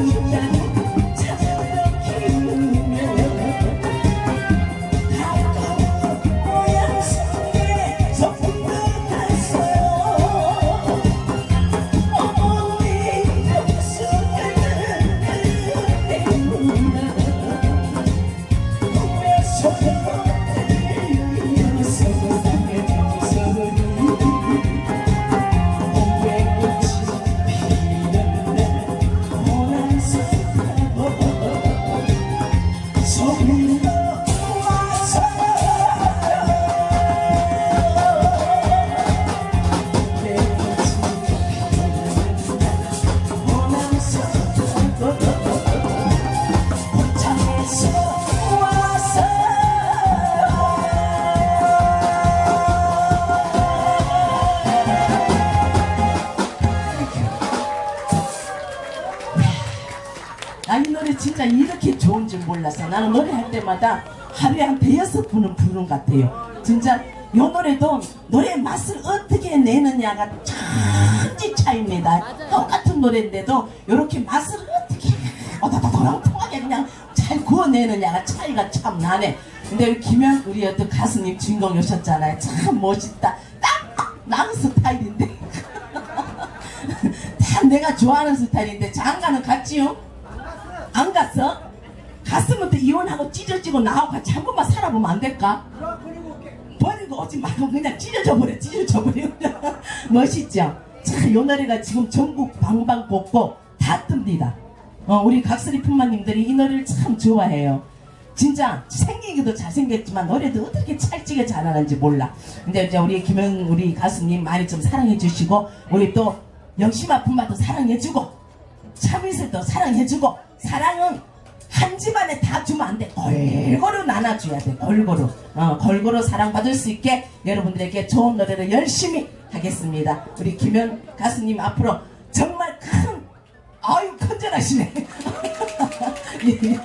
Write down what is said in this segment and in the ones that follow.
나 몰랐어. 나는 노래할 때마다 하루에 한 대여섯 분은 부른 것 같아요. 진짜 이 노래도 노래 맛을 어떻게 내느냐가 천지 차이입니다. 똑같은 노래인데도 이렇게 맛을 어떻게 어다다다랑통하게 그냥 잘 구워내느냐가 차이가 참 나네. 근데 김현 우리 어떤 가수님 주인공 오셨잖아요. 참 멋있다. 딱 나는 스타일인데. 다 내가 좋아하는 스타일인데 장가는 갔지요? 안 갔어? 갔으면 또 이혼하고 찢어지고 나하고 같이 한 번만 살아보면 안 될까? 버리고 오지 말고 그냥 찢어져 버려 찢어져 버려 멋있죠? 참, 요 노래가 지금 전국 방방곡곡 다 뜹니다 어, 우리 각설이 품마님들이 이 노래를 참 좋아해요 진짜 생기기도 잘생겼지만 노래도 어떻게 찰지게 잘하는지 몰라 근데 이제 우리 김현 우리 가수님 많이 좀 사랑해 주시고 우리 또 영심아 품마도 사랑해 주고 참이슬도 사랑해 주고 사랑은 한 집안에 다 주면 안 돼. 골고루 나눠줘야 돼. 골고루. 어, 골고루 사랑받을 수 있게 여러분들에게 좋은 노래를 열심히 하겠습니다. 우리 김현 가수님 앞으로 정말 큰 아유 컨절하시네. 예.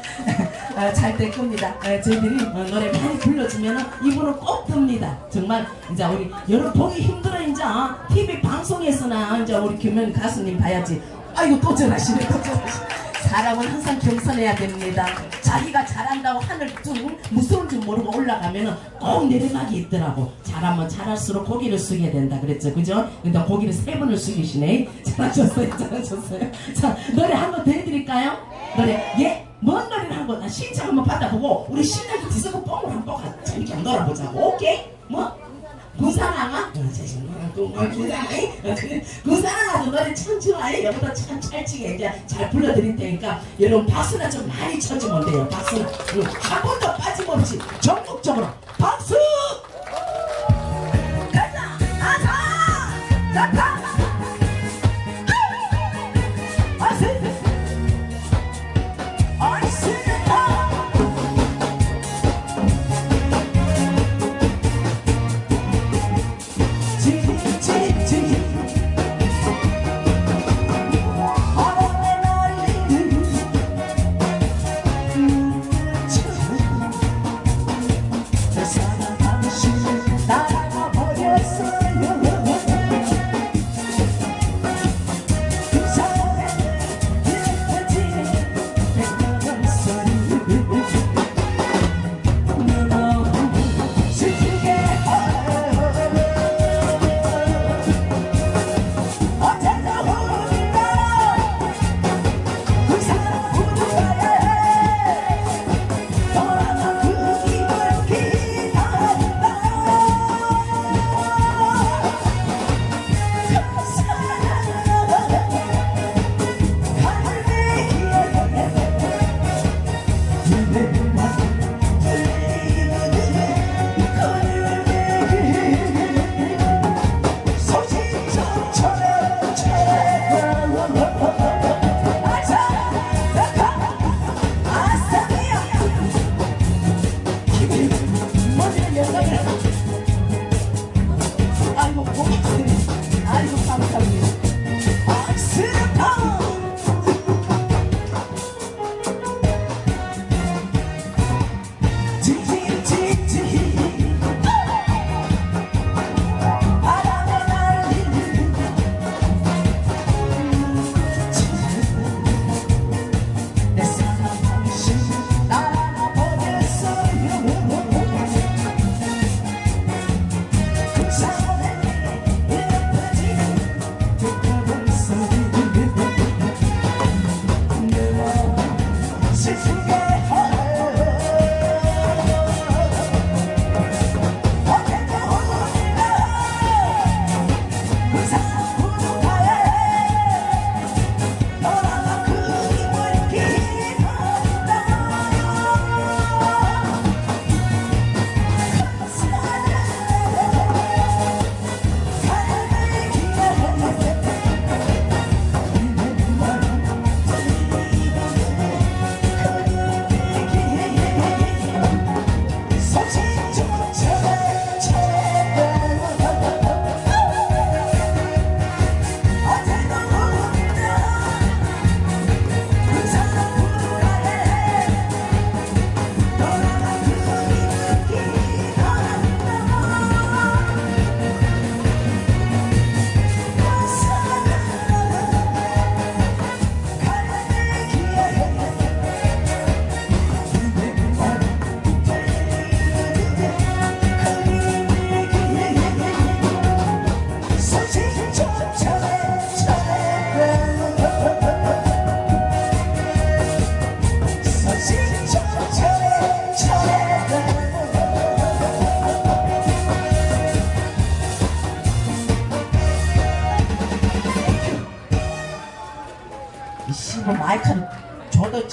아, 잘될 겁니다. 아, 저희들이 어, 노래 많이 불러주면 이분은 꼭 듭니다. 정말 이제 우리 여러분 보기 힘들어 이제 어? TV 방송에서나 이제 우리 김현 가수님 봐야지. 아이고 또 전하시네 또 전하시네. 사람은 항상 겸손해야 됩니다. 자기가 잘한다고 하늘 좀 무서운 줄 모르고 올라가면은 꼭 내리막이 있더라고. 잘하면 잘할수록 고기를 숙여야 된다 그랬죠, 그죠? 근데 고기를 세 번을 숙이시네. 잘하셨어요, 잘하셨어요. 자 노래 한 번 더 해드릴까요? 노래 예. 뭔 노래를 한번 아, 신청 한번 받아보고 우리 신나게 뒤섞고 뽕을 한번 가- 재밌게 놀아보자고 오케이? 뭐? 군사랑아? 군사랑아도 노래 참 좋아해 여보다 참 찰지게 잘 불러드릴 테니까 여러분 박수나 좀 많이 쳐주면 돼요 박수나 응, 한 번도 빠짐없이 전국적으로 박수!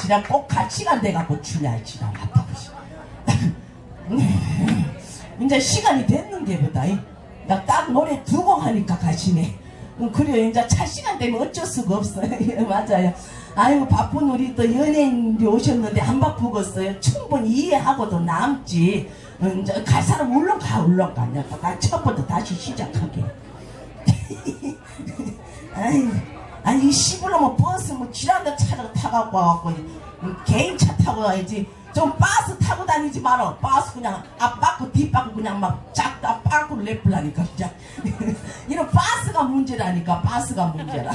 지랑 꼭 같이 간대갖고 주냐 지랑 아파보시 이제 시간이 됐는데 보다. 나 딱 노래 두 곡 하니까 가시네. 음, 그래요. 이제 차 시간 때문에 어쩔 수가 없어요. 예, 맞아요. 아이고 바쁜 우리 또 연예인들이 오셨는데 안 바쁘겠어요. 충분히 이해하고도 남지. 어, 이제 갈 사람 물론 가 물론 가냐. 나 처음부터 다시 시작하게. 아이, 아니 이 시불로면 버스 뭐 지난데 차를 타갖고 와갖고 음, 개인 차 타고 와야지. 좀 버스 타고 다니지 마라. 버스 그냥 앞바꾸 뒷바꾸 그냥 막 작다 빠꾸를 내플라니까 그냥. 이런 버스가 문제라니까 버스가 문제라.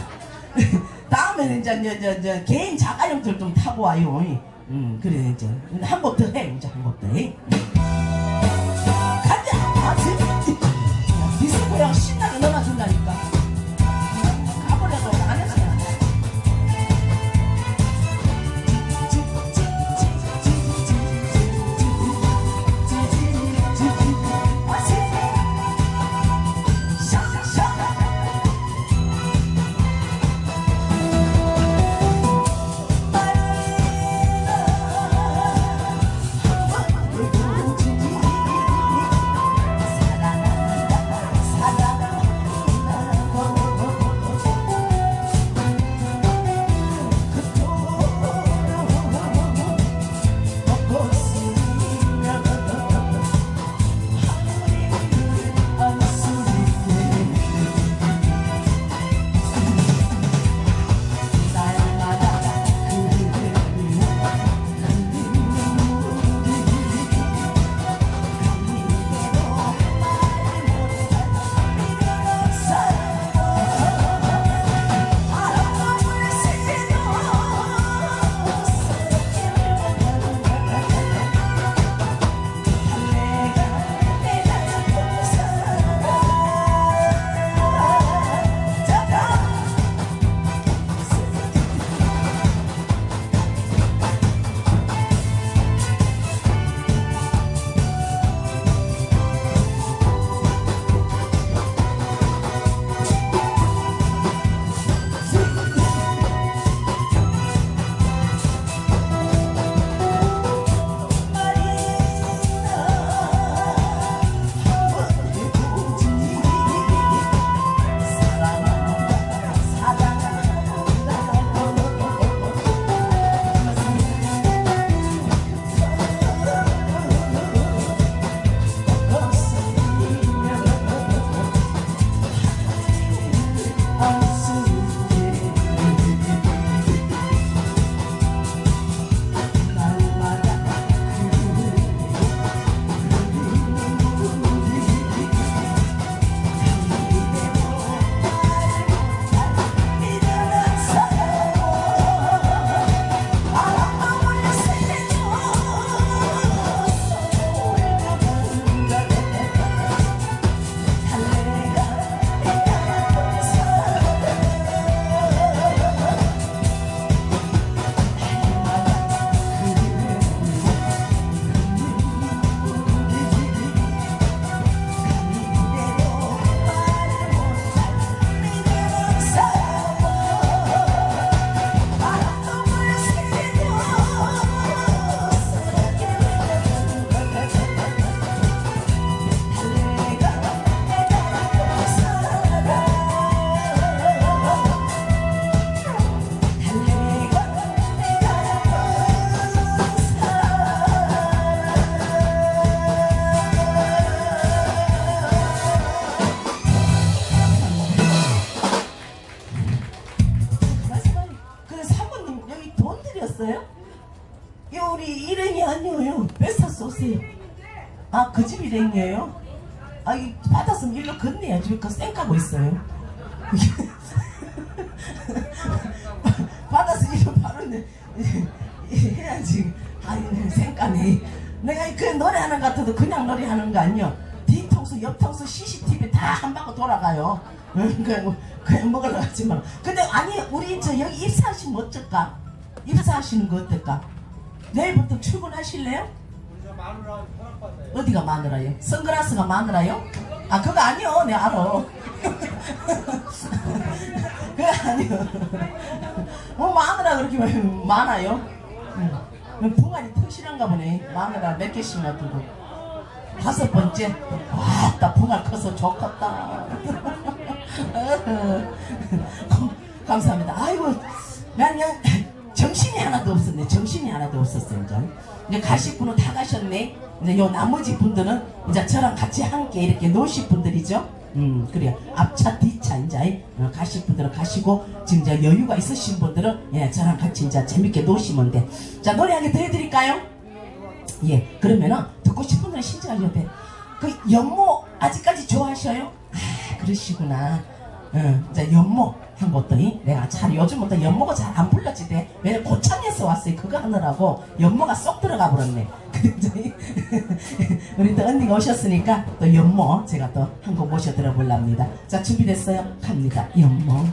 다음에는 이제 저, 저, 저 개인 자가용들 좀 타고 와요. 음 그래 이제. 한곡더해 이제 한곡더 해. 돈 드렸어요? 요 우리 일행이 아니에요. 오세요. 아 그 집 일행이에요? 아 이 받았으면 일로 건네야지 왜그 쌩까고 있어요? 받아서 일로 바로 내 해야지. 아이 쌩까네. 내가 그 노래하는 것 같아도 그냥 노래하는 거 아니요. 뒤통수 옆통수 CCTV 다 한 바퀴 돌아가요. 응, 그냥, 그냥 먹으러 마. 근데 아니 우리 저 여기 입사하시면 어쩔까? 입사하시는 거 어떨까? 내일부터 출근하실래요? 어디가 마누라요? 선글라스가 마누라요? 아 그거 아니요 내 알아 그거 아니요 어 마누라 그렇게 많아요? 응. 붕안이 턱실한가 보네 마누라 몇 개씩이나 두고 다섯 번째 와나 붕안 커서 좋겠다 감사합니다 아이고 난 그냥 정신이 하나도 없었네. 정신이 하나도 없었어 이제. 이제 가실 분은 다 가셨네. 이제 요 나머지 분들은 이제 저랑 같이 함께 이렇게 노실 분들이죠? 음 그래요. 앞차 뒤차 이제 어, 가실 분들은 가시고 지금 이제 여유가 있으신 분들은 예 저랑 같이 이제 재밌게 노시면 돼자 노래 한 개 더 해드릴까요? 예 그러면은 듣고 싶은 분들은 신청하셔도 돼그 연모 아직까지 좋아하셔요? 아 그러시구나. 응, 이제 연모 한 것들이 내가 잘 요즘 부터 연모가 잘 안 불러지대. 왜냐 고창에서 왔어요. 그거 하느라고 연모가 쏙 들어가 버렸네. 우리 또 언니가 오셨으니까 또 연모 제가 또 한 곡 모셔 들어볼랍니다. 자 준비됐어요? 갑니다. 연모.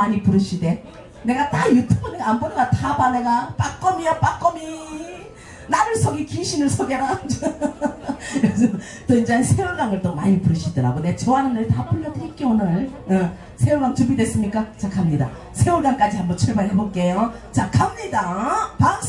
많이 부르시대. 내가 다 유튜브 안 보는 거다 봐, 내가. 빠꼼이야, 빠꼼이. 나를 속이 귀신을 속여라. 그래서 또 이제 세월강을 또 많이 부르시더라고. 내가 좋아하는 노래 다 불러드릴게, 오늘. 어, 세월강 준비됐습니까? 자, 갑니다. 세월강까지 한번 출발해볼게요. 자, 갑니다. 박